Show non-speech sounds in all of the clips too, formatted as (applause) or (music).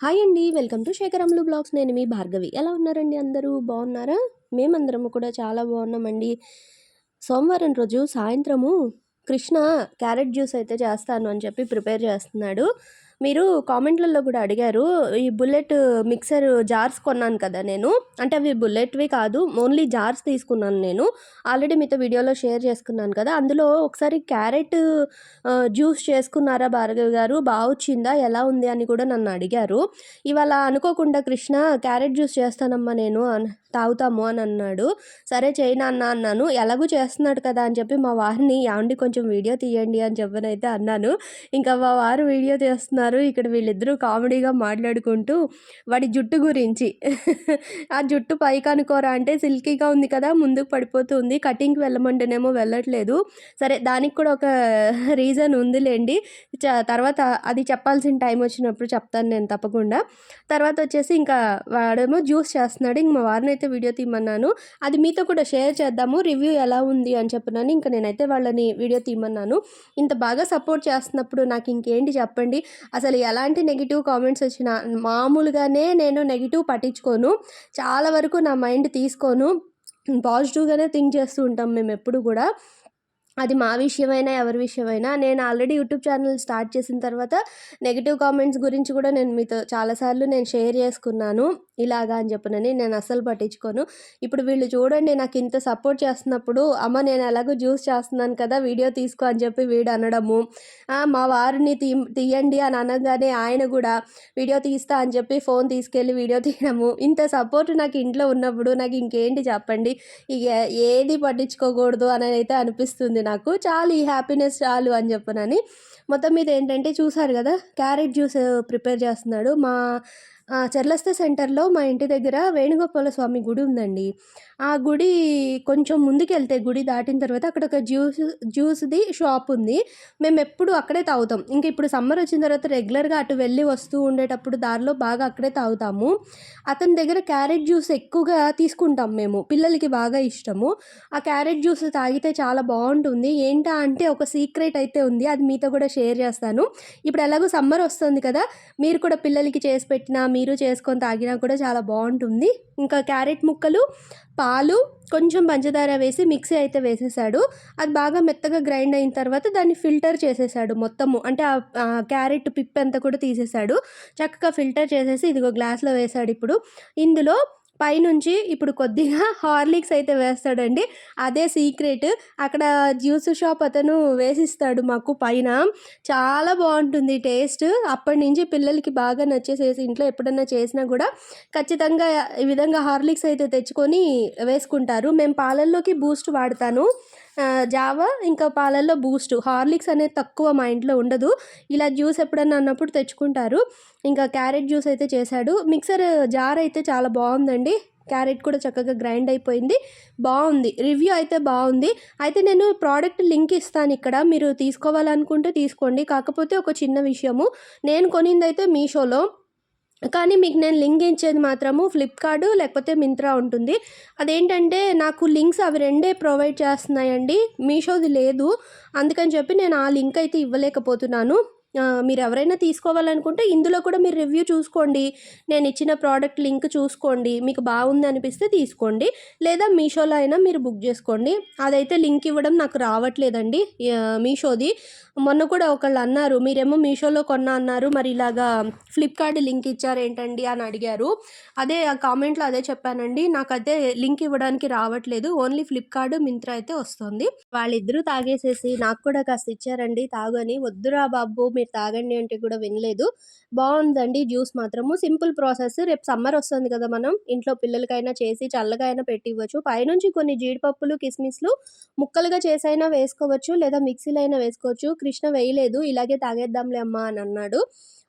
Hi అండి welcome to శేఖరములు blogs నేను మీ భార్గవి. ఎలా ఉన్నారండి అందరూ? బాగున్నారా? మేమందరము కూడా చాలా బాగున్నామండి. సోమవారం రోజు సాయంత్రము కృష్ణ క్యారెట్ జ్యూస్ అయితే చేస్తాను అని చెప్పి ప్రిపేర్ చేస్తున్నాడు. మీరు కామెంట్లలో కూడా అడిగారు ఈ బుల్లెట్ మిక్సర్ జార్స్ కొన్నాను కదా నేను. అంటే అవి బుల్లెట్వి కాదు ఓన్లీ జార్స్ తీసుకున్నాను నేను. ఆల్రెడీ మీతో వీడియోలో షేర్ చేసుకున్నాను కదా అందులో ఒకసారి క్యారెట్ జ్యూస్ చేసుకున్నారా భార్గవి గారు? బాగా వచ్చిందా? ఎలా ఉంది అని కూడా నన్ను అడిగారు. ఇవాళ అనుకోకుండా కృష్ణ క్యారెట్ జ్యూస్ చేస్తానమ్మా నేను తాగుతాము అని అన్నాడు. సరే చేయనా అన్న అన్నాను. ఎలాగూ చేస్తున్నాడు కదా అని చెప్పి మా వారిని యాండి కొంచెం వీడియో తీయండి అని చెప్పనైతే అన్నాను. ఇంకా మా వారు వీడియో ఉన్నారు. ఇక్కడ వీళ్ళిద్దరూ కామెడీగా మాట్లాడుకుంటూ వాడి జుట్టు గురించి. (laughs) ఆ జుట్టు పైకి అనుకోరా అంటే సిల్కీగా ఉంది కదా ముందుకు పడిపోతుంది కటింగ్కి వెళ్ళమంటేనేమో వెళ్ళట్లేదు. సరే దానికి కూడా ఒక (laughs) రీజన్ ఉందిలేండి. తర్వాత అది చెప్పాల్సిన టైం వచ్చినప్పుడు చెప్తాను నేను తప్పకుండా. తర్వాత వచ్చేసి ఇంకా వాడేమో జ్యూస్ చేస్తున్నాడు. ఇంక మా వారిని అయితే వీడియో తీయమన్నాను. అది మీతో కూడా షేర్ చేద్దాము. రివ్యూ ఎలా ఉంది అని చెప్పినాను. ఇంకా నేనైతే వాళ్ళని వీడియో తీయమన్నాను. ఇంత బాగా సపోర్ట్ చేస్తున్నప్పుడు నాకు ఇంకేంటి చెప్పండి? అసలు ఎలాంటి నెగిటివ్ కామెంట్స్ వచ్చినా మామూలుగానే నేను నెగిటివ్ పట్టించుకోను. చాలా వరకు నా మైండ్ తీసుకోను. పాజిటివ్గానే థింక్ చేస్తూ ఉంటాం మేము ఎప్పుడు కూడా. అది మా విషయమైనా ఎవరి విషయమైనా. నేను ఆల్రెడీ యూట్యూబ్ ఛానల్ స్టార్ట్ చేసిన తర్వాత నెగిటివ్ కామెంట్స్ గురించి కూడా నేను మీతో చాలాసార్లు నేను షేర్ చేసుకున్నాను. ఇలాగా అని చెప్పనని నేను అస్సలు పట్టించుకోను. ఇప్పుడు వీళ్ళు చూడండి నాకు ఇంత సపోర్ట్ చేస్తున్నప్పుడు అమ్మ నేను ఎలాగో జ్యూస్ చేస్తున్నాను కదా వీడియో తీసుకో అని చెప్పి వీడు అనడము. మా వారిని తీ తీయండి అని అనగానే ఆయన కూడా వీడియో తీస్తా అని చెప్పి ఫోన్ తీసుకెళ్ళి వీడియో తీయడము. ఇంత సపోర్ట్ నాకు ఇంట్లో ఉన్నప్పుడు నాకు ఇంకేంటి చెప్పండి? ఇక ఏది పట్టించుకోకూడదు అని అయితే అనిపిస్తుంది నాకు చాలు ఈ హ్యాపీనెస్ చాలు అని చెప్పనని మొత్తం మీద ఏంటంటే చూసారు కదా క్యారెట్ జ్యూస్ ప్రిపేర్ చేస్తున్నాడు మా చర్లస్త సెంటర్లో మా ఇంటి దగ్గర వేణుగోపాల స్వామి గుడి ఉందండి. ఆ గుడి కొంచెం ముందుకెళ్తే గుడి దాటిన తర్వాత అక్కడ ఒక జ్యూస్ జ్యూస్ది షాప్ ఉంది. మేము ఎప్పుడు అక్కడే తాగుతాం. ఇంకా ఇప్పుడు సమ్మర్ వచ్చిన తర్వాత రెగ్యులర్గా అటు వెళ్ళి వస్తూ ఉండేటప్పుడు దారిలో బాగా అక్కడే తాగుతాము. అతని దగ్గర క్యారెట్ జ్యూస్ ఎక్కువగా తీసుకుంటాం మేము. పిల్లలకి బాగా ఇష్టము. ఆ క్యారెట్ జ్యూస్ తాగితే చాలా బాగుంటుంది. ఏంటా అంటే ఒక సీక్రెట్ అయితే ఉంది. అది మీతో కూడా షేర్ చేస్తాను. ఇప్పుడు ఎలాగో సమ్మర్ వస్తుంది కదా మీరు కూడా పిల్లలకి చేసి పెట్టినా మీరు చేసుకొని తాగినా కూడా చాలా బాగుంటుంది. ఇంకా క్యారెట్ ముక్కలు పాలు కొంచెం పంచదార వేసి మిక్సీ అయితే వేసేసాడు. అది బాగా మెత్తగా గ్రైండ్ అయిన తర్వాత దాన్ని ఫిల్టర్ చేసేసాడు మొత్తము. అంటే ఆ క్యారెట్ పిప్ అంతా కూడా తీసేసాడు. చక్కగా ఫిల్టర్ చేసేసి ఇదిగో గ్లాస్లో వేసాడు ఇప్పుడు. ఇందులో పైనుంచి ఇప్పుడు కొద్దిగా (laughs) హార్లిక్స్ అయితే వేస్తాడండి. అదే సీక్రెట్. అక్కడ జ్యూస్ షాప్ అతను వేసిస్తాడు మాకు పైన. చాలా బాగుంటుంది టేస్ట్. అప్పటి నుంచి పిల్లలకి బాగా నచ్చేసేసి ఇంట్లో ఎప్పుడన్నా చేసినా కూడా ఖచ్చితంగా ఈ విధంగా హార్లిక్స్ అయితే తెచ్చుకొని వేసుకుంటారు. మేము పాలల్లోకి బూస్ట్ వాడతాను. జావా ఇంకా పాలల్లో బూస్ట్. హార్లిక్స్ అనేది తక్కువ మా ఇంట్లో ఉండదు. ఇలా జ్యూస్ ఎప్పుడన్నా అన్నప్పుడు తెచ్చుకుంటారు. ఇంకా క్యారెట్ జ్యూస్ అయితే చేశాడు. మిక్సర్ జార్ అయితే చాలా బాగుందండి. క్యారెట్ కూడా చక్కగా గ్రైండ్ అయిపోయింది. బాగుంది. రివ్యూ అయితే బాగుంది. అయితే నేను ప్రోడక్ట్ లింక్ ఇస్తాను ఇక్కడ. మీరు తీసుకోవాలనుకుంటే తీసుకోండి. కాకపోతే ఒక చిన్న విషయము. నేను కొనిందైతే మీషోలో. కానీ మీకు నేను లింక్ ఇచ్చేది మాత్రము ఫ్లిప్కార్ట్ లేకపోతే మింత్రా ఉంటుంది. అదేంటంటే నాకు లింక్స్ అవి రెండే ప్రొవైడ్ చేస్తున్నాయండి. మీషోది లేదు. అందుకని చెప్పి నేను ఆ లింక్ అయితే ఇవ్వలేకపోతున్నాను. మీరు ఎవరైనా తీసుకోవాలనుకుంటే ఇందులో కూడా మీరు రివ్యూ చూసుకోండి. నేను ఇచ్చిన ప్రోడక్ట్ లింక్ చూసుకోండి. మీకు బాగుంది అనిపిస్తే తీసుకోండి. లేదా మీషోలో అయినా మీరు బుక్ చేసుకోండి. అదైతే లింక్ ఇవ్వడం నాకు రావట్లేదండి. మీషోది. మొన్న కూడా ఒకళ్ళు అన్నారు మీరేమో మీషోలో కొన్నా అన్నారు. మరి ఇలాగా ఫ్లిప్కార్ట్ లింక్ ఇచ్చారేంటండి అని అడిగారు. అదే ఆ కామెంట్లో అదే చెప్పానండి. నాకు అదే లింక్ ఇవ్వడానికి రావట్లేదు. ఓన్లీ ఫ్లిప్కార్ట్ మింత్రా అయితే వస్తుంది. వాళ్ళిద్దరూ తాగేసేసి నాకు కూడా కాస్త ఇచ్చారండి. తాగని. వద్దురా బాబు మీరు తాగండి అంటే కూడా వినలేదు. బాగుందండి జ్యూస్ మాత్రము. Simple process. రేపు సమ్మర్ వస్తుంది కదా మనం. ఇంట్లో పిల్లలకైనా చేసి చల్లగా అయినా పెట్టి ఇవ్వచ్చు పైనుంచి కొన్ని జీడిపప్పులు కిస్మిస్లు ముక్కలుగా చేసైనా వేసుకోవచ్చు. లేదా మిక్సీలో అయినా వేసుకోవచ్చు. కృష్ణ వేయలేదు. ఇలాగే తాగేద్దాంలే అమ్మా అని అన్నాడు.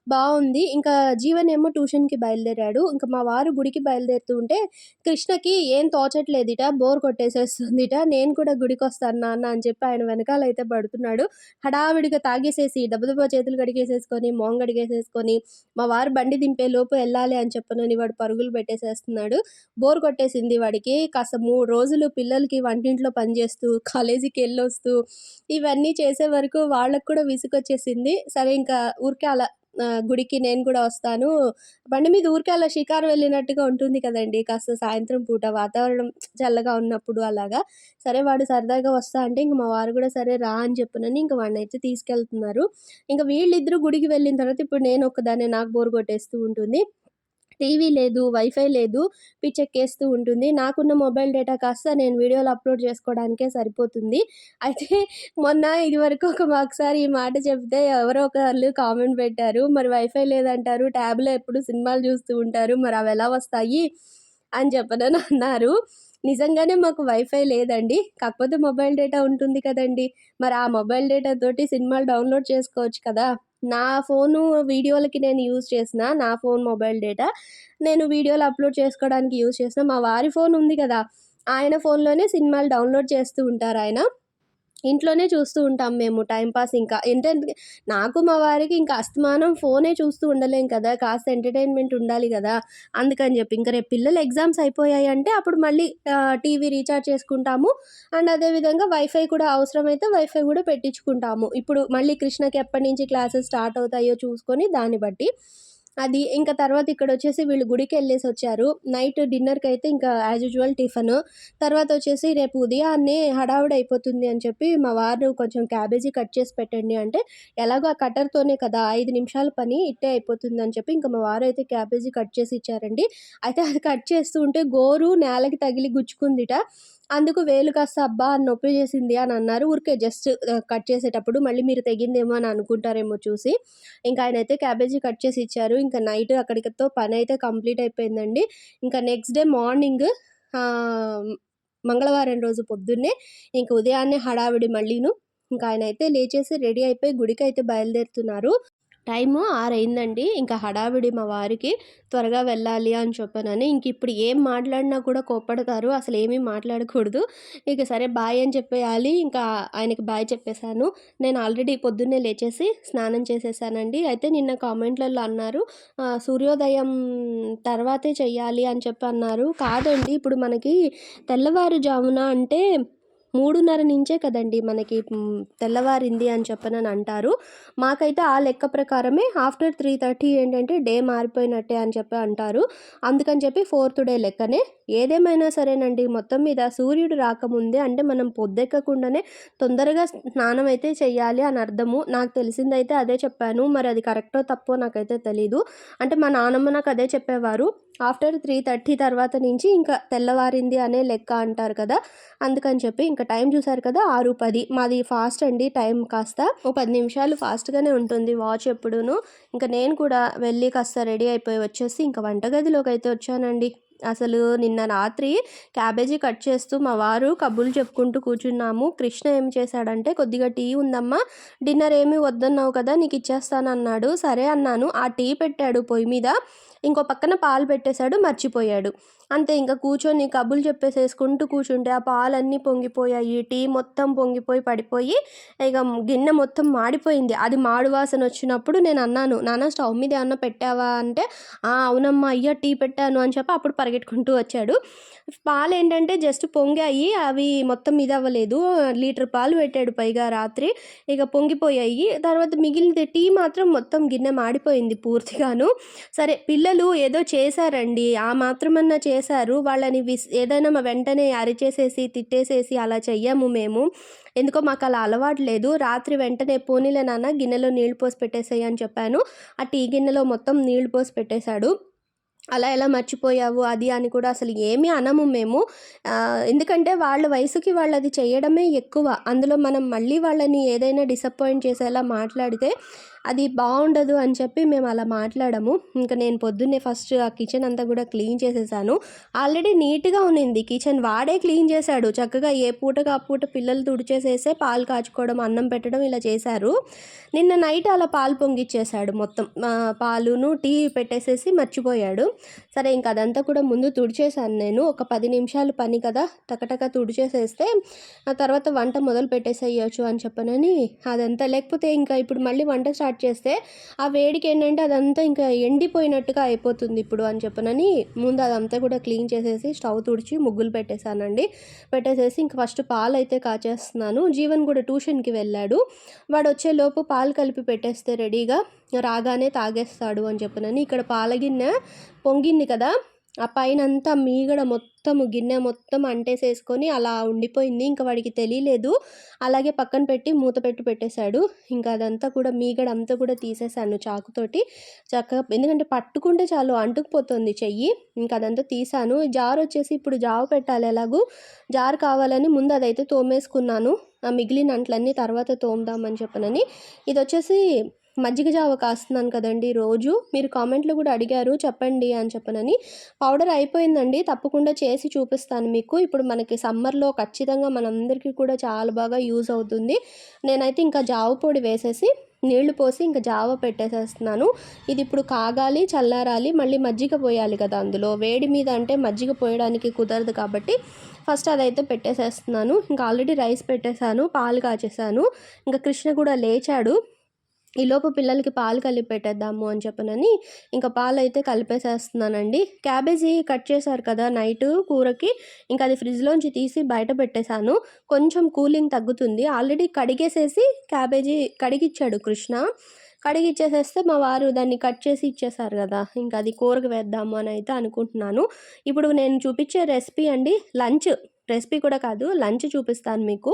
బాగుంది. ఇంకా జీవన్ ఏమో ట్యూషన్కి బయలుదేరాడు. ఇంకా మా వారు గుడికి బయలుదేరుతూ ఉంటే కృష్ణకి ఏం తోచట్లేదుట బోర్ కొట్టేసేస్తుందిట నేను కూడా గుడికి వస్తాను నాన్న అని చెప్పి ఆయన వెనకాల అయితే పడుతున్నాడు. హడావిడిగా తాగేసేసి దెబ్బ చేతులు కడిగేసేసుకొని మోంగ కడిగేసేసుకొని మా వారు బండి దింపే లోపు వెళ్ళాలి అని చెప్పనని వాడు పరుగులు పెట్టేసేస్తున్నాడు. బోర్ కొట్టేసింది వాడికి. కాస్త మూడు రోజులు పిల్లలకి వంటింట్లో పనిచేస్తూ కాలేజీకి వెళ్ళొస్తూ ఇవన్నీ చేసే వరకు వాళ్ళకు కూడా విసుకొచ్చేసింది సరే ఇంకా ఊరికే అలా గుడికి నేను కూడా వస్తాను. బండి మీద ఊరికే అలా షికారు వెళ్ళినట్టుగా ఉంటుంది కదండీ! కాస్త సాయంత్రం పూట వాతావరణం చల్లగా ఉన్నప్పుడు అలాగా. సరే వాడు సరదాగా వస్తా అంటే ఇంక మా వారు కూడా సరే రా అని చెప్పినని ఇంక వాడినైతే తీసుకెళ్తున్నారు. ఇంకా వీళ్ళిద్దరూ గుడికి వెళ్ళిన తర్వాత ఇప్పుడు నేను నేనొక్కదాన్నే నాకు బోర్ కొట్టేస్తూ ఉంటుంది. టీవీ లేదు, వైఫై లేదు. పిచ్చెక్కేస్తూ ఉంటుంది. నాకున్న మొబైల్ డేటా కాస్త నేను వీడియోలు అప్‌లోడ్ చేసుకోవడానికే సరిపోతుంది. అయితే మొన్న ఇదివరకు ఒక ఒకసారి ఈ మాట చెప్తే ఎవరో ఒకళ్ళు కామెంట్ పెట్టారు. మరి వైఫై లేదంటారు. ట్యాబ్‌లో ఎప్పుడు సినిమాలు చూస్తూ ఉంటారు. మరి అవి ఎలా వస్తాయి? అని చెప్పనని అన్నారు. నిజంగానే మాకు వైఫై లేదండి. కాకపోతే మొబైల్ డేటా ఉంటుంది కదండీ! మరి ఆ మొబైల్ డేటా తోటి సినిమాలు డౌన్‌లోడ్ చేసుకోవచ్చు కదా! నా ఫోను వీడియోలకి నేను యూజ్ చేసిన నా ఫోన్ మొబైల్ డేటా నేను వీడియోలు అప్‌లోడ్ చేసుకోవడానికి యూజ్ చేసిన. మా వారి ఫోన్ ఉంది కదా! ఆయన ఫోన్‌లోనే సినిమాలు డౌన్‌లోడ్ చేస్తూ ఉంటారు ఆయన ఇంట్లోనే చూస్తూ ఉంటాం మేము టైంపాస్ ఇంకా. ఏంటంటే నాకు మా వారికి ఇంకా అస్తమానం ఫోనే చూస్తూ ఉండలేం కదా! కాస్త ఎంటర్‌టైన్‌మెంట్ ఉండాలి కదా అందుకని చెప్పి ఇంకా రేపు పిల్లలు ఎగ్జామ్స్ అయిపోయాయి అంటే అప్పుడు మళ్ళీ టీవీ రీఛార్జ్ చేసుకుంటాము. అండ్ అదే విధంగా వైఫై కూడా అవసరమైతే వైఫై కూడా పెట్టించుకుంటాము. ఇప్పుడు మళ్ళీ కృష్ణకి ఎప్పటినుంచి క్లాసెస్ స్టార్ట్ అవుతాయో చూసుకొని దాన్ని బట్టి. అది ఇంకా తర్వాత ఇక్కడ వచ్చేసి వీళ్ళు గుడికి వెళ్ళేసి వచ్చారు నైట్ డిన్నర్కి అయితే ఇంకా యాజ్ యూజువల్ టిఫను. తర్వాతొచ్చేసి రేపు ఉదయాన్నే హడావుడి అయిపోతుంది అని చెప్పి మా వారు కొంచెం క్యాబేజీ కట్ చేసి పెట్టండి అంటే, ఎలాగో ఆ కట్టర్‌తోనే కదా! ఐదు నిమిషాల పని ఇట్టే అయిపోతుంది అని చెప్పి ఇంకా మా వారు అయితే క్యాబేజీ కట్ చేసి ఇచ్చారండి. అయితే అది కట్ చేస్తూ ఉంటే గోరు నేలకి తగిలి గుచ్చుకుందిట. అందుకు వేలు కాస్త అబ్బా! అని నొప్పి చేసింది అని అన్నారు. ఊరికే జస్ట్ కట్ చేసేటప్పుడు మళ్ళీ మీరు తెగిందేమో అని అనుకుంటారేమో చూసి. ఇంకా ఆయన అయితే క్యాబేజీ కట్ చేసి ఇచ్చారు. ఇంకా నైట్ అక్కడితో అయితే కంప్లీట్ అయిపోయిందండి. ఇంకా నెక్స్ట్ డే మార్నింగ్ మంగళవారం రోజు పొద్దున్నే ఇంక ఉదయాన్నే హడావిడి మళ్ళీను. ఇంకా ఆయన అయితే లేచేసి రెడీ అయిపోయి గుడికి అయితే బయలుదేరుతున్నారు. టైము ఆరైందండి ఇంకా హడావిడి మా వారికి త్వరగా వెళ్ళాలి అని చెప్పానని ఇంక ఇప్పుడు ఏం మాట్లాడినా కూడా కోప్పడతారు. ఏమీ మాట్లాడకూడదు. ఇక సరే బాయ్ అని చెప్పేయాలి. ఇంకా ఆయనకి బాయ్ చెప్పేశాను నేను ఆల్రెడీ పొద్దున్నే లేచేసి స్నానం చేసేసానండి. అయితే నిన్న కామెంట్‌లలో అన్నారు సూర్యోదయం తర్వాతే చెయ్యాలి అని చెప్పి అన్నారు. కాదండి ఇప్పుడు మనకి తెల్లవారుజామున అంటే 3:30 నుంచే కదండీ మనకి తెల్లవారింది అని చెప్పనని అంటారు. మాకైతే ఆ లెక్క ప్రకారమే ఆఫ్టర్ 3:30 ఏంటంటే డే మారిపోయినట్టే అని చెప్పి అంటారు. అందుకని చెప్పి ఫోర్త్ డే లెక్కనే. ఏదేమైనా సరేనండి మొత్తం మీద సూర్యుడు రాకముందే అంటే మనం పొద్దెక్కకుండానే తొందరగా స్నానం అయితే చేయాలి అని అర్థము. నాకు తెలిసిందైతే అదే చెప్పాను. మరి అది కరెక్టో తప్పో నాకైతే తెలీదు. అంటే మా నానమ్మ నాకు అదే చెప్పేవారు. ఆఫ్టర్ 3:30 తర్వాత నుంచి ఇంకా తెల్లవారింది అనే లెక్క అంటారు కదా! అందుకని చెప్పి ఇంక టైం చూసారు కదా! 6:10 మాది ఫాస్ట్ అండి టైం కాస్త. ఓ పది నిమిషాలు ఫాస్ట్‌గానే ఉంటుంది వాచ్ ఎప్పుడూను. ఇంక నేను కూడా వెళ్ళి కాస్త రెడీ అయిపోయి వచ్చేసి ఇంక అయితే వచ్చానండి. అసలు నిన్న రాత్రి క్యాబేజీ కట్ చేస్తూ మా వారు కబుర్లు చెప్పుకుంటూ కూర్చున్నాము. కృష్ణ ఏం చేశాడంటే కొద్దిగా టీ ఉందమ్మా డిన్నర్ ఏమి వద్దన్నావు కదా! నీకు ఇచ్చేస్తానన్నాడు. సరే అన్నాను. ఆ టీ పెట్టాడు పొయ్యి మీద. ఇంకో పక్కన పాలు పెట్టేశాడు మర్చిపోయాడు. అంతే ఇంకా కూర్చొని కబుర్లు చెప్పేసేసుకుంటూ కూర్చుంటే ఆ పాలన్నీ పొంగిపోయాయి. టీ మొత్తం పొంగిపోయి పడిపోయి ఇక గిన్నె మొత్తం మాడిపోయింది. అది మాడు వాసన వచ్చినప్పుడు నేను అన్నాను, నాన్న స్టవ్ మీద ఏమన్నా పెట్టావా అంటే, ఆ! అవునమ్మా అయ్యా టీ పెట్టాను అని చెప్పి అప్పుడు పరిగెట్టుకుంటూ వచ్చాడు. పాలు ఏంటంటే జస్ట్ పొంగాయి. అవి మొత్తం ఇదవ్వలేదు. లీటర్ పాలు పెట్టాడు పైగా రాత్రి. ఇక పొంగిపోయాయి. తర్వాత మిగిలిన టీ మాత్రం మొత్తం గిన్నె మాడిపోయింది పూర్తిగాను. సరే పిల్లలు ఏదో చేశారండి. ఆ మాత్రమన్నా చేశారు. వాళ్ళని విస్ ఏదైనా మా వెంటనే అరిచేసేసి, తిట్టేసేసి అలా చెయ్యము మేము. ఎందుకో మాకు అలా అలవాటు లేదు. రాత్రి వెంటనే పోనీలే నాన్న గిన్నెలో నీళ్ళు పోసి పెట్టేసాయి అని చెప్పాను. ఆ టీ గిన్నెలో మొత్తం నీళ్ళు పోసి పెట్టేశాడు. అలా ఎలా మర్చిపోయావు అది అని కూడా అసలు ఏమీ అనము మేము. ఎందుకంటే వాళ్ళ వయసుకి వాళ్ళు అది చేయడమే ఎక్కువ. అందులో మనం మళ్ళీ వాళ్ళని ఏదైనా డిసప్పాయింట్ చేసేలా మాట్లాడితే అది బాగుండదు అని చెప్పి మేము అలా మాట్లాడము. ఇంక నేను పొద్దున్నే ఫస్ట్ ఆ కిచెన్ అంతా కూడా క్లీన్ చేసేసాను. ఆల్రెడీ నీట్‌గా ఉన్నింది కిచెన్. వాడే క్లీన్ చేశాడు. చక్కగా ఏ పూటగా ఆ పూట పిల్లలు తుడిచేసేసే పాలు కాచుకోవడం, అన్నం పెట్టడం ఇలా చేశారు. నిన్న నైట్ అలా పాలు పొంగిచ్చేసాడు మొత్తం. పాలును టీ పెట్టేసేసి మర్చిపోయాడు. సరే ఇంకా అదంతా కూడా ముందు తుడిచేశాను నేను. ఒక పది నిమిషాలు పని కదా! టకటక తుడిచేసేస్తే ఆ తర్వాత వంట మొదలు పెట్టేసేయొచ్చు అని చెప్పనని అదంతా లేకపోతే ఇంకా ఇప్పుడు మళ్ళీ వంట స్టార్ట్ చేస్తే ఆ వేడికి ఏంటంటే అదంతా ఇంకా ఎండిపోయినట్టుగా అయిపోతుంది ఇప్పుడు అని చెప్పనని ముందు అదంతా కూడా క్లీన్ చేసేసి స్టవ్ తుడిచి ముగ్గులు పెట్టేశానండి. పెట్టేసేసి ఇంక ఫస్ట్ పాలు అయితే కాచేస్తున్నాను. జీవన్ కూడా ట్యూషన్కి వెళ్ళాడు. వాడు వచ్చేలోపు పాలు కలిపి పెట్టేస్తే రెడీగా రాగానే తాగేస్తాడు అని చెప్పనని ఇక్కడ పాల గిన్నె పొంగింది కదా ఆ పైన అంతా మీగడ మొత్తము గిన్నె మొత్తం అంటేసేసుకొని అలా ఉండిపోయింది. ఇంకా వాడికి తెలియలేదు అలాగే పక్కన పెట్టి మూత పెట్టి పెట్టేశాడు. ఇంకా అదంతా కూడా మీగడ అంతా కూడా తీసేసాను చాకుతోటి. చక్కగా ఎందుకంటే పట్టుకుంటే చాలు అంటుకుపోతుంది చెయ్యి. ఇంకా అదంతా తీసాను జార్ వచ్చేసి ఇప్పుడు జావ పెట్టాలి ఎలాగూ. జార్ కావాలని ముందు అదైతే తోమేసుకున్నాను. ఆ మిగిలిన అంట్లన్నీ తర్వాత తోముదామని చెప్పనని. ఇది వచ్చేసి మజ్జిగ జావ కాస్తున్నాను కదండి రోజు. మీరు కామెంట్లో కూడా అడిగారు చెప్పండి అని చెప్పనని. పౌడర్ అయిపోయిందండి తప్పకుండా చేసి చూపిస్తాను మీకు. ఇప్పుడు మనకి సమ్మర్లో ఖచ్చితంగా మనందరికీ కూడా చాలా బాగా యూజ్ అవుతుంది. నేనైతే ఇంకా జావ పొడి వేసేసి నీళ్ళు పోసి ఇంకా జావ పెట్టేసేస్తున్నాను. ఇది ఇప్పుడు కాగాలి చల్లారాలి మళ్ళీ మజ్జిగ పోయాలి కదా అందులో. వేడి మీద అంటే మజ్జిగ పోయడానికి కుదరదు కాబట్టి ఫస్ట్ అదైతే పెట్టేసేస్తున్నాను. ఇంకా ఆల్రెడీ రైస్ పెట్టేశాను పాలు కాచేసాను ఇంకా కృష్ణ కూడా లేచాడు. ఈలోపు పిల్లలకి పాలు కలిపి పెట్టేద్దాము అని చెప్పనని ఇంకా పాలు అయితే కలిపేసేస్తున్నానండి. క్యాబేజీ కట్ చేశారు కదా నైట్ కూరకి ఇంకా అది ఫ్రిడ్జ్లోంచి తీసి బయట పెట్టేశాను. కొంచెం కూలింగ్ తగ్గుతుంది. ఆల్రెడీ కడిగేసేసి క్యాబేజీ కడిగిచ్చాడు కృష్ణ. కడిగిచ్చేసేస్తే మా వారు దాన్ని కట్ చేసి ఇచ్చేసారు కదా ఇంకా అది కూరకు వేద్దాము అని అయితే అనుకుంటున్నాను. ఇప్పుడు నేను చూపించే రెసిపీ అండి లంచ్. రెసిపీ కూడా కాదు లంచ్ చూపిస్తాను మీకు.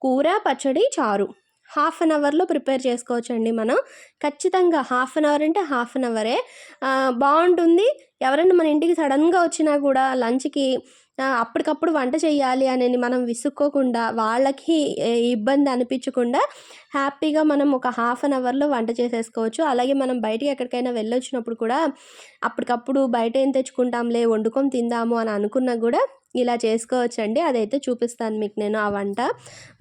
కూర పచ్చడి చారు. హాఫ్ అన్ అవర్లో ప్రిపేర్ చేసుకోవచ్చండి మనం. ఖచ్చితంగా హాఫ్ అన్ అవర్ అంటే హాఫ్ అన్ అవరే. బాగుంటుంది. ఎవరైనా మన ఇంటికి సడన్గా వచ్చినా కూడా లంచ్కి అప్పటికప్పుడు వంట చేయాలి అనేది మనం విసుక్కోకుండా వాళ్ళకి ఇబ్బంది అనిపించకుండా హ్యాపీగా మనం ఒక హాఫ్ అన్ అవర్లో వంట చేసేసుకోవచ్చు. అలాగే మనం బయటికి ఎక్కడికైనా వెళ్ళొచ్చినప్పుడు కూడా అప్పటికప్పుడు బయట ఏం తెచ్చుకుంటాంలే వండుకొని తిందాము అని అనుకున్నా కూడా ఇలా చేసుకోవచ్చండి. అదైతే చూపిస్తాను మీకు నేను ఆ వంట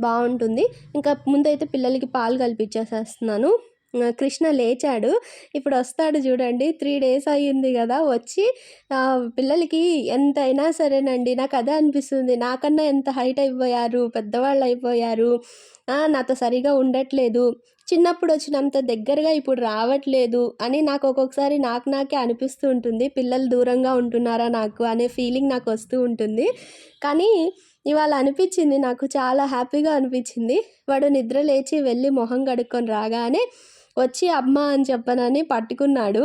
బాగుంటుంది. ఇంకా ముందైతే పిల్లలకి పాలు కల్పించేసేస్తున్నాను. కృష్ణ లేచాడు. ఇప్పుడు వస్తాడు చూడండి. త్రీ డేస్ అయ్యింది కదా. వచ్చి పిల్లలకి ఎంతైనా సరేనండి. నాకు అదే అనిపిస్తుంది. నాకన్నా ఎంత హైట్ అయిపోయారు? పెద్దవాళ్ళు అయిపోయారు. నాతో సరిగా ఉండట్లేదు. చిన్నప్పుడు వచ్చినంత దగ్గరగా ఇప్పుడు రావట్లేదు అని నాకు ఒక్కొక్కసారి నాకు నాకే అనిపిస్తూ ఉంటుంది. పిల్లలు దూరంగా ఉంటున్నారా నాకు అనే ఫీలింగ్ నాకు వస్తూ ఉంటుంది. కానీ ఇవాళ అనిపించింది నాకు. చాలా హ్యాపీగా అనిపించింది. వాడు నిద్ర లేచి వెళ్ళి మొహం కడుక్కొని రాగానే వచ్చి అమ్మ అని చెప్పనని పట్టుకున్నాడు.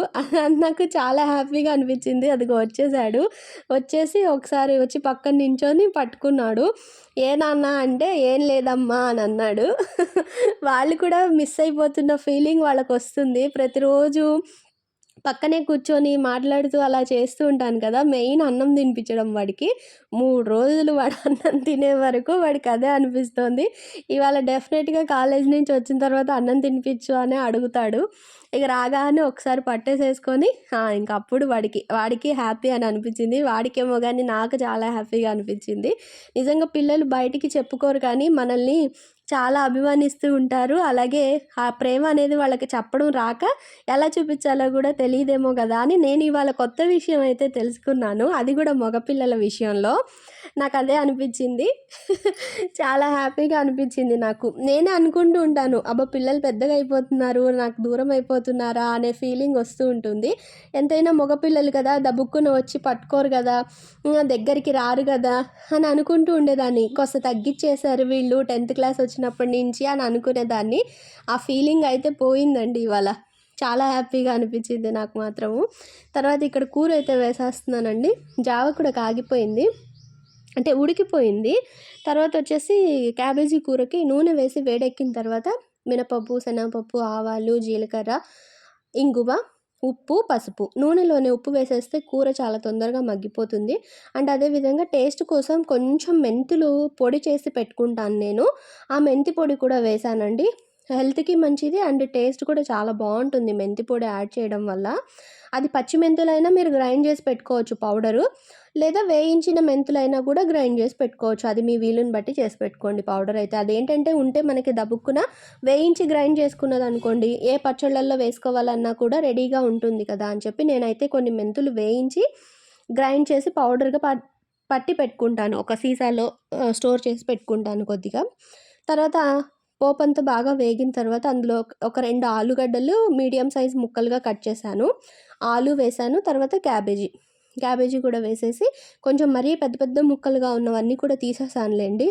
నాకు చాలా హ్యాపీగా అనిపించింది. అదిగో వచ్చేసాడు. వచ్చేసి ఒకసారి వచ్చి పక్కన నించొని పట్టుకున్నాడు. ఏ నాన్న అంటే ఏం లేదమ్మా అని అన్నాడు. వాళ్ళు కూడా మిస్ అయిపోతున్న ఫీలింగ్ వాళ్ళకు వస్తుంది ప్రతిరోజు పక్కనే కూర్చొని మాట్లాడుతూ అలా చేస్తూ ఉంటాను కదా మెయిన్ అన్నం తినిపించడం వాడికి. మూడు రోజులు వాడు అన్నం తినే వరకు వాడికి అదే అనిపిస్తుంది. ఇవాళ డెఫినెట్గా కాలేజ్ నుంచి వచ్చిన తర్వాత అన్నం తినిపించు అని అడుగుతాడు. ఇక రాగానే ఒకసారి పట్టేసేసుకొని ఇంక అప్పుడు వాడికి వాడికి హ్యాపీ అని అనిపించింది. వాడికేమో కానీ నాకు చాలా హ్యాపీగా అనిపించింది. నిజంగా పిల్లలు బయటికి చెప్పుకోరు కానీ మనల్ని చాలా అభిమానిస్తూ ఉంటారు. అలాగే ఆ ప్రేమ అనేది వాళ్ళకి చెప్పడం రాక ఎలా చూపించాలో కూడా తెలియదేమో కదా అని నేను ఇవాళ కొత్త విషయం అయితే తెలుసుకున్నాను. అది కూడా మగపిల్లల విషయంలో. నాకు అదే అనిపించింది. చాలా హ్యాపీగా అనిపించింది నాకు. నేనే అనుకుంటూ ఉంటాను అబ్బా పిల్లలు పెద్దగా అయిపోతున్నారు నాకు దూరం అయిపోతున్నారా అనే ఫీలింగ్ వస్తూ ఉంటుంది. ఎంతైనా మగపిల్లలు కదా దబ్బుక్కున వచ్చి పట్టుకోరు కదా దగ్గరికి రారు కదా అని అనుకుంటూ ఉండేదాన్ని. కొత్త తగ్గించేశారు వీళ్ళు టెన్త్ క్లాస్ వచ్చి వచ్చినప్పటి నుంచి అని అనుకునేదాన్ని. ఆ ఫీలింగ్ అయితే పోయిందండి ఇవాళ. చాలా హ్యాపీగా అనిపించింది నాకు మాత్రము. తర్వాత ఇక్కడ కూర అయితే వేసేస్తున్నానండి. జావ కూడా కాగిపోయింది. అంటే ఉడికిపోయింది. తర్వాత వచ్చేసి క్యాబేజీ కూరకి నూనె వేసి వేడెక్కిన తర్వాత మినపప్పు శనగపప్పు ఆవాలు జీలకర్ర ఇంగువ ఉప్పు పసుపు. నూనెలోనే ఉప్పు వేసేస్తే కూర చాలా తొందరగా మగ్గిపోతుంది. అండ్ అదేవిధంగా టేస్ట్ కోసం కొంచెం మెంతులు పొడి చేసి పెట్టుకుంటాను నేను. ఆ మెంతి పొడి కూడా వేసానండి. హెల్త్కి మంచిది అండ్ టేస్ట్ కూడా చాలా బాగుంటుంది మెంతి పొడి యాడ్ చేయడం వల్ల. అది పచ్చి మెంతులైనా మీరు గ్రైండ్ చేసి పెట్టుకోవచ్చు పౌడరు. లేదా వేయించిన మెంతులైనా కూడా గ్రైండ్ చేసి పెట్టుకోవచ్చు. అది మీ వీలుని బట్టి చేసి పెట్టుకోండి పౌడర్ అయితే. అదేంటంటే ఉంటే మనకి దబుక్కున వేయించి గ్రైండ్ చేసుకున్నది అనుకోండి ఏ పచ్చళ్ళల్లో వేసుకోవాలన్నా కూడా రెడీగా ఉంటుంది కదా అని చెప్పి నేనైతే కొన్ని మెంతులు వేయించి గ్రైండ్ చేసి పౌడర్గా పట్టి పెట్టుకుంటాను. ఒక సీసాలో స్టోర్ చేసి పెట్టుకుంటాను కొద్దిగా. తర్వాత పోపంతా బాగా వేగిన తర్వాత అందులో ఒక- ఒక రెండు ఆలుగడ్డలు మీడియం సైజ్ ముక్కలుగా కట్ చేశాను. ఆలు వేశాను తర్వాత క్యాబేజీ. క్యాబేజీ కూడా వేసేసి కొంచెం మరీ పెద్ద పెద్ద ముక్కలుగా ఉన్నవన్నీ కూడా తీసేసానులేండి.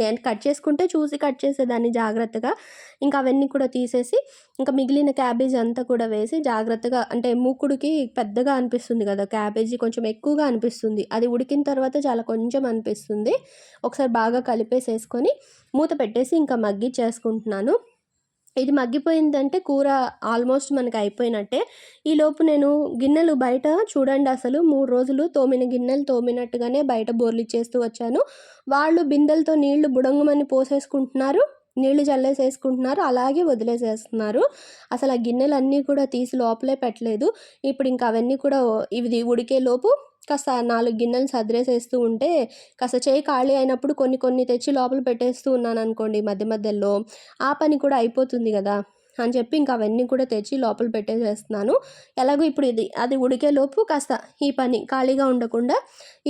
నేను కట్ చేసుకుంటే చూసి కట్ చేసేదాన్ని జాగ్రత్తగా. ఇంకా అవన్నీ కూడా తీసేసి ఇంకా మిగిలిన క్యాబేజీ అంతా కూడా వేసి జాగ్రత్తగా అంటే మూకుడికి పెద్దగా అనిపిస్తుంది కదా క్యాబేజీ కొంచెం ఎక్కువగా అనిపిస్తుంది. అది ఉడికిన తర్వాత చాలా కొంచెం అనిపిస్తుంది. ఒకసారి బాగా కలిపేసేసుకొని మూత పెట్టేసి ఇంకా మగ్గిచ్చేసుకుంటున్నాను. ఇది మగ్గిపోయిందంటే కూర ఆల్మోస్ట్ మనకి అయిపోయినట్టే. ఈలోపు నేను గిన్నెలు బయట చూడండి అసలు మూడు రోజులు తోమిన గిన్నెలు తోమినట్టుగానే బయట బోర్లు ఇచ్చేస్తూ వచ్చాను. వాళ్ళు బిందెలతో నీళ్ళు బుడంగమని పోసేసుకుంటున్నారు నీళ్ళు చల్లేసేసుకుంటున్నారు అలాగే వదిలేసేస్తున్నారు. అసలు ఆ గిన్నెలన్నీ కూడా తీసి లోపలే పెట్టలేదు. ఇప్పుడు ఇంకా అవన్నీ కూడా ఇది ఉడికే లోపు కాస్త నాలుగు గిన్నెలు సదిరేసేస్తూ ఉంటే కాస్త చేయి ఖాళీ అయినప్పుడు కొన్ని కొన్ని తెచ్చి లోపల పెట్టేస్తూ ఉన్నాను అనుకోండి మధ్య మధ్యలో ఆ పని కూడా అయిపోతుంది కదా. అని చెప్పి ఇంకా అవన్నీ కూడా తెచ్చి లోపల పెట్టేసేస్తున్నాను. ఎలాగో ఇప్పుడు ఇది అది ఉడికేలోపు కాస్త ఈ పని ఖాళీగా ఉండకుండా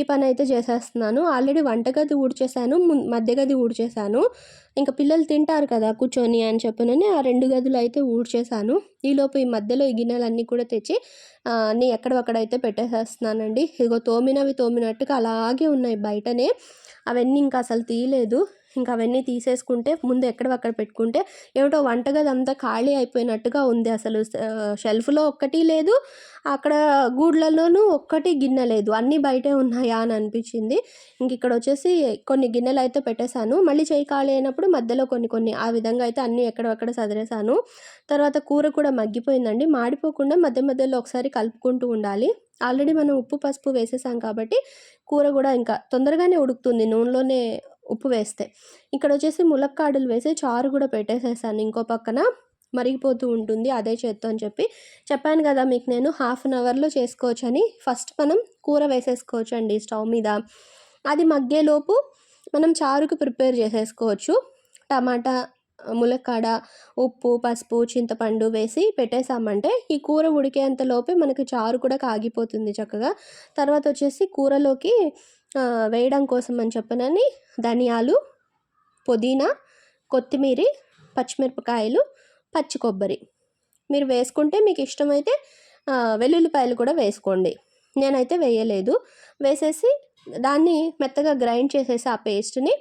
ఈ పని అయితే చేసేస్తున్నాను. ఆల్రెడీ వంటగది ఊడ్చేసాను మధ్య గది ఊడ్చేసాను. ఇంకా పిల్లలు తింటారు కదా కూర్చొని అని చెప్పినని ఆ రెండు గదులు అయితే ఊడ్చేసాను. ఈలోపు ఈ మధ్యలో ఈ గిన్నెలన్నీ కూడా తెచ్చి నేను అన్నీ ఎక్కడొక్కడైతే పెట్టేసేస్తున్నానండి. ఇదిగో తోమినవి తోమినట్టుగా అలాగే ఉన్నాయి బయటనే. అవన్నీ ఇంకా అసలు తీయలేదు. ఇంకా అవన్నీ తీసేసుకుంటే ముందు ఎక్కడవక్కడ పెట్టుకుంటే ఏమిటో వంటగది అంతా ఖాళీ అయిపోయినట్టుగా ఉంది. అసలు షెల్ఫ్లో ఒక్కటి లేదు అక్కడ గూడ్లలోనూ ఒక్కటి గిన్నె లేదు. అన్నీ బయటే ఉన్నాయా అని అనిపించింది. ఇంక ఇక్కడ వచ్చేసి కొన్ని గిన్నెలు అయితే పెట్టేశాను. మళ్ళీ చేయి ఖాళీ అయినప్పుడు మధ్యలో కొన్ని కొన్ని ఆ విధంగా అయితే అన్నీ ఎక్కడెక్కడ సదిరేశాను. తర్వాత కూర కూడా మగ్గిపోయిందండి. మాడిపోకుండా మధ్య మధ్యలో ఒకసారి కలుపుకుంటూ ఉండాలి. ఆల్రెడీ మనం ఉప్పు పసుపు వేసేసాం కాబట్టి కూర కూడా ఇంకా తొందరగానే ఉడుకుతుంది. నూనెలోనే ఉప్పు వేస్తే. ఇక్కడ వచ్చేసి ములక్కాడలు వేసి చారు కూడా పెట్టేసేసాను. ఇంకో పక్కన మరిగిపోతూ ఉంటుంది. అదే చేత్తో అని చెప్పి చెప్పాను కదా మీకు నేను. హాఫ్ అన్ అవర్లో చేసుకోవచ్చు అని ఫస్ట్ మనం కూర వేసేసుకోవచ్చు అండి స్టవ్ మీద. అది మగ్గేలోపు మనం చారుకు ప్రిపేర్ చేసేసుకోవచ్చు. టమాటా ములక్కాడ ఉప్పు పసుపు చింతపండు వేసి పెట్టేసామంటే ఈ కూర ఉడికేంతలోపే మనకి చారు కూడా కాగిపోతుంది చక్కగా. తర్వాత వచ్చేసి కూరలోకి వేయడం కోసం అని చెప్పనని ధనియాలు పుదీనా కొత్తిమీర పచ్చిమిరపకాయలు పచ్చి కొబ్బరి. మీరు వేసుకుంటే మీకు ఇష్టమైతే వెల్లుల్లిపాయలు కూడా వేసుకోండి. నేనైతే వేయలేదు. వేసేసి దాన్ని మెత్తగా గ్రైండ్ చేసేసి ఆ పేస్ట్ని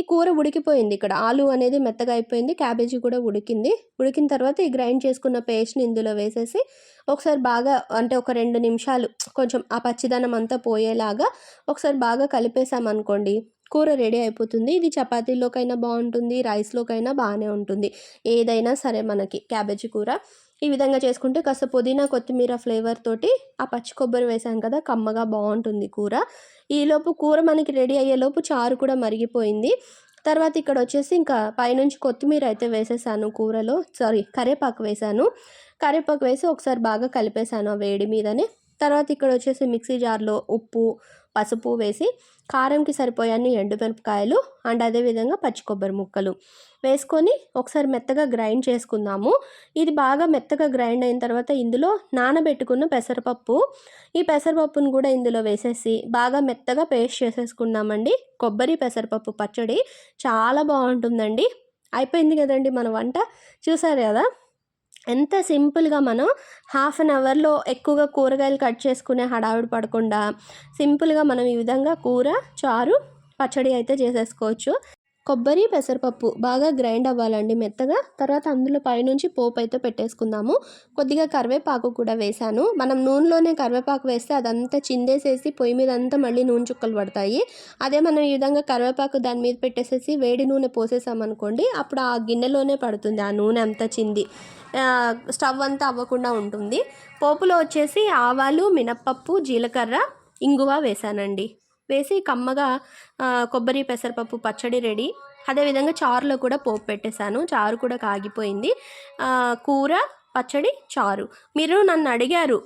ఈ కూర ఉడికిపోయింది. ఇక్కడ ఆలు అనేది మెత్తగా అయిపోయింది. క్యాబేజీ కూడా ఉడికింది. ఉడికిన తర్వాత ఈ గ్రైండ్ చేసుకున్న పేస్ట్ని ఇందులో వేసేసి ఒకసారి బాగా అంటే ఒక రెండు నిమిషాలు కొంచెం ఆ పచ్చిదనం అంతా పోయేలాగా ఒకసారి బాగా కలిపేసామనుకోండి కూర రెడీ అయిపోతుంది. ఇది చపాతీలోకైనా బాగుంటుంది రైస్లోకైనా బాగానే ఉంటుంది. ఏదైనా సరే మనకి క్యాబేజీ కూర. ఈ విధంగా చేసుకుంటే కాస్త పుదీనా కొత్తిమీర ఫ్లేవర్ తోటి ఆ పచ్చి కొబ్బరి వేసాం కదా కమ్మగా బాగుంటుంది కూర. ఈలోపు కూర మనకి రెడీ అయ్యేలోపు చారు కూడా మరిగిపోయింది. తర్వాత ఇక్కడ వచ్చేసి ఇంకా పైనుంచి కొత్తిమీర అయితే వేసేసాను కూరలో. సారీ కరివేపాకు వేసాను. కరివేపాకు వేసి ఒకసారి బాగా కలిపేసాను ఆ వేడి మీదనే. తర్వాత ఇక్కడ వచ్చేసి మిక్సీ జార్లో ఉప్పు పసుపు వేసి కారంకి సరిపోయాన్ని ఎండుమిరపకాయలు అండ్ అదేవిధంగా పచ్చి కొబ్బరి ముక్కలు వేసుకొని ఒకసారి మెత్తగా గ్రైండ్ చేసుకుందాము. ఇది బాగా మెత్తగా గ్రైండ్ అయిన తర్వాత ఇందులో నానబెట్టుకున్న పెసరపప్పు ఈ పెసరపప్పును కూడా ఇందులో వేసేసి బాగా మెత్తగా పేస్ట్ చేసేసుకుందామండి. కొబ్బరి పెసరపప్పు పచ్చడి చాలా బాగుంటుందండి. అయిపోయింది కదండి మన వంట. చూసారు కదా? ఎంత సింపుల్గా మనం హాఫ్ అన్ అవర్లో ఎక్కువగా కూరగాయలు కట్ చేసుకునే హడావిడి పడకుండా సింపుల్గా మనం ఈ విధంగా కూర చారు పచ్చడి అయితే చేసేసుకోవచ్చు. కొబ్బరి పెసరపప్పు బాగా గ్రైండ్ అవ్వాలండి మెత్తగా. తర్వాత అందులో పైనుంచి పోపు అయితే పెట్టేసుకుందాము. కొద్దిగా కరివేపాకు కూడా వేశాను. మనం నూనెలోనే కరివేపాకు వేస్తే అదంతా చిందేసేసి పొయ్యి మీద అంతా మళ్ళీ నూనె చుక్కలు పడతాయి. అదే మనం ఈ విధంగా కరివేపాకు దాని మీద పెట్టేసేసి వేడి నూనె పోసేసామనుకోండి అప్పుడు ఆ గిన్నెలోనే పడుతుంది. ఆ నూనె అంతా చింది స్టవ్ అంతా అవ్వకుండా ఉంటుంది. పోపులో వచ్చేసి ఆవాలు మినప్పప్పు జీలకర్ర ఇంగువ వేసానండి వేసి కమ్మగా కొబ్బరి పెసరపప్పు పచ్చడి రెడీ. అదేవిధంగా చారులో కూడా పోపు పెట్టేశాను. చారు కూడా కాగిపోయింది. కూర పచ్చడి చారు. మీరు నన్ను అడిగారు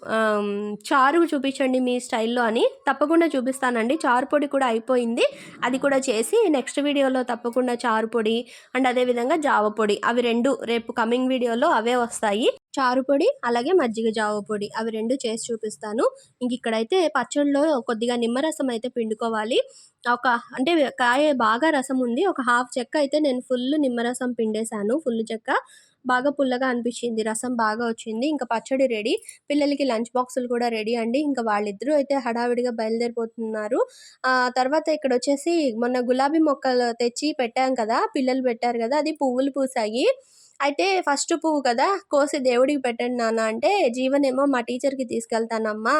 చారు చూపించండి మీ స్టైల్లో అని. తప్పకుండా చూపిస్తానండి. చారు పొడి కూడా అయిపోయింది. అది కూడా చేసి నెక్స్ట్ వీడియోలో తప్పకుండా చారు పొడి అండ్ అదేవిధంగా జావ పొడి. అవి రెండు రేపు కమింగ్ వీడియోలో అవే వస్తాయి. చారు పొడి అలాగే మజ్జిగ జావ పొడి అవి రెండు చేసి చూపిస్తాను. ఇంక ఇక్కడైతే పచ్చడిలో కొద్దిగా నిమ్మరసం అయితే పిండుకోవాలి. ఒక అంటే కాయ బాగా రసం ఉంది. ఒక హాఫ్ చెక్క అయితే నేను ఫుల్ నిమ్మరసం పిండేశాను ఫుల్ చెక్క. బాగా పుల్లగా అనిపించింది. రసం బాగా వచ్చింది. ఇంకా పచ్చడి రెడీ. పిల్లలకి లంచ్ బాక్సులు కూడా రెడీ అండి. ఇంకా వాళ్ళిద్దరూ అయితే హడావిడిగా బయలుదేరిపోతున్నారు. ఆ తర్వాత ఇక్కడ వచ్చేసి మొన్న గులాబీ మొక్కలు తెచ్చి పెట్టాం కదా. పిల్లలు పెట్టారు కదా. అది పువ్వులు పూసాయి అయితే ఫస్ట్ పువ్వు కదా కోసి దేవుడికి పెట్టండి నాన్న అంటే జీవనేమో మా టీచర్కి తీసుకెళ్తానమ్మా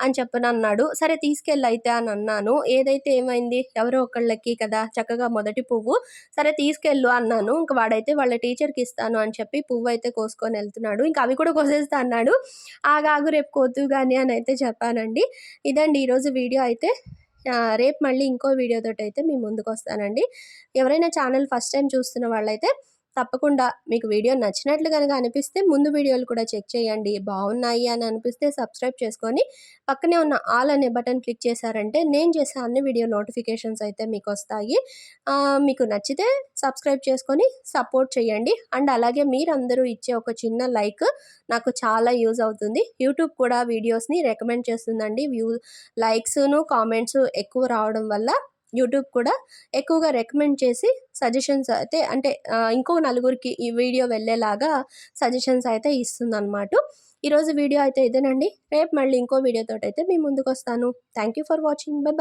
అని చెప్పని అన్నాడు. సరే తీసుకెళ్ళైతే అని అన్నాను. ఏదైతే ఏమైంది? ఎవరో ఒకళ్ళకి కదా చక్కగా మొదటి పువ్వు. సరే తీసుకెళ్ళు అన్నాను. ఇంక వాడైతే వాళ్ళ టీచర్కి ఇస్తాను అని చెప్పి పువ్వు అయితే కోసుకొని వెళ్తున్నాడు. ఇంకా అవి కూడా కోసేస్తా అన్నాడు. ఆగాగు రేపు కోతు కానీ అని అయితే చెప్పానండి. ఇదండి ఈరోజు వీడియో అయితే. రేపు మళ్ళీ ఇంకో వీడియోతో అయితే మీ ముందుకు వస్తానండి. ఎవరైనా ఛానల్ ఫస్ట్ టైం చూస్తున్న వాళ్ళైతే తప్పకుండా మీకు వీడియో నచ్చినట్లు కనుక అనిపిస్తే ముందు వీడియోలు కూడా చెక్ చేయండి. బాగున్నాయి అని అనిపిస్తే సబ్స్క్రైబ్ చేసుకొని పక్కనే ఉన్న ఆల్ అనే బటన్ క్లిక్ చేశారంటే నేను చేసే అన్ని వీడియో నోటిఫికేషన్స్ అయితే మీకు వస్తాయి. మీకు నచ్చితే సబ్స్క్రైబ్ చేసుకొని సపోర్ట్ చేయండి. అండ్ అలాగే మీరందరూ ఇచ్చే ఒక చిన్న లైక్ నాకు చాలా యూజ్ అవుతుంది. యూట్యూబ్ కూడా వీడియోస్ని రికమెండ్ చేస్తుందండి. వ్యూ లైక్స్ను కామెంట్స్ ఎక్కువ రావడం వల్ల యూట్యూబ్ కూడా ఎక్కువగా రికమెండ్ చేసి సజెషన్స్ అయితే అంటే ఇంకో నలుగురికి ఈ వీడియో వెళ్ళేలాగా సజెషన్స్ అయితే ఇస్తుందన్నమాట. ఈరోజు వీడియో అయితే ఇదేనండి. రేపు మళ్ళీ ఇంకో వీడియోతో అయితే మీ ముందుకు వస్తాను thank you for watching. Bye.